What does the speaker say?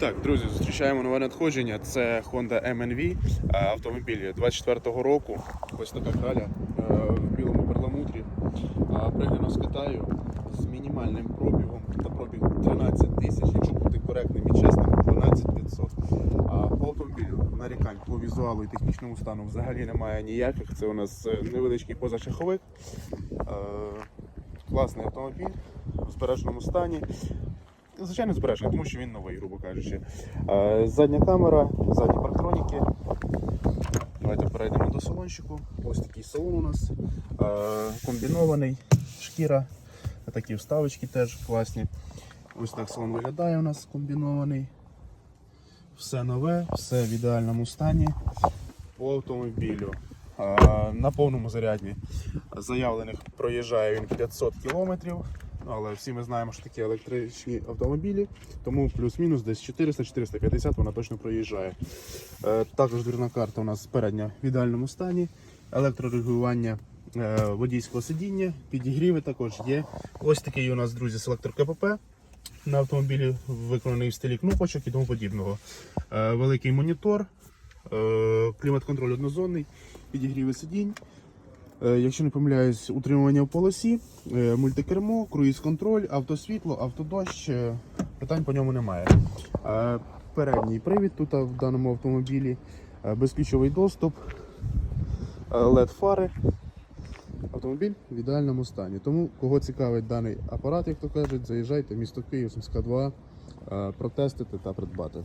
Так, друзі, зустрічаємо нове надходження. Це Honda MNV е, автомобіль 24-го року. Ось така краля е, в білому перламутрі. Е, Пригнано з Китаю з мінімальним пробігом та пробіг 13 тисяч, якщо бути коректним і чесним, 12 500. А по автомобілю нарікань по візуалу і технічному стану взагалі немає ніяких. Це у нас невеличкий позашаховик. Класний автомобіль в збереженому стані. Звичайно, збережений, тому що він новий, грубо кажучи. Е, Задня камера, задні парктроніки. Давайте перейдемо до салончику. Ось такий салон у нас. Е, Комбінований, шкіра, такі вставочки теж класні. Ось так салон виглядає у нас комбінований. Все нове, все в ідеальному стані по автомобілю. Е, На повному заряді заявлених проїжджає він 500 кілометрів. Але всі ми знаємо, що такі електричні автомобілі, тому плюс-мінус десь 400-450 вона точно проїжджає. Е, Також дверна карта у нас передня в ідеальному стані, електрорегулювання е, водійського сидіння, підігріви також є. Ось такий у нас, друзі, селектор КПП на автомобілі, виконаний в стилі кнопочок і тому подібного. Е, Великий монітор, клімат-контроль однозонний, підігріви сидінь. Е, Якщо не помиляюсь, утримування в полосі, е, мультикермо, круїз-контроль, автосвітло, автодощ. е, Питань по ньому немає. Передній привід тут в даному автомобілі, безключовий доступ, led фари. Автомобіль в ідеальному стані. Тому, кого цікавить даний апарат, як то кажуть, заїжджайте в місто Київ, Сумська 2, е, протестити та придбати.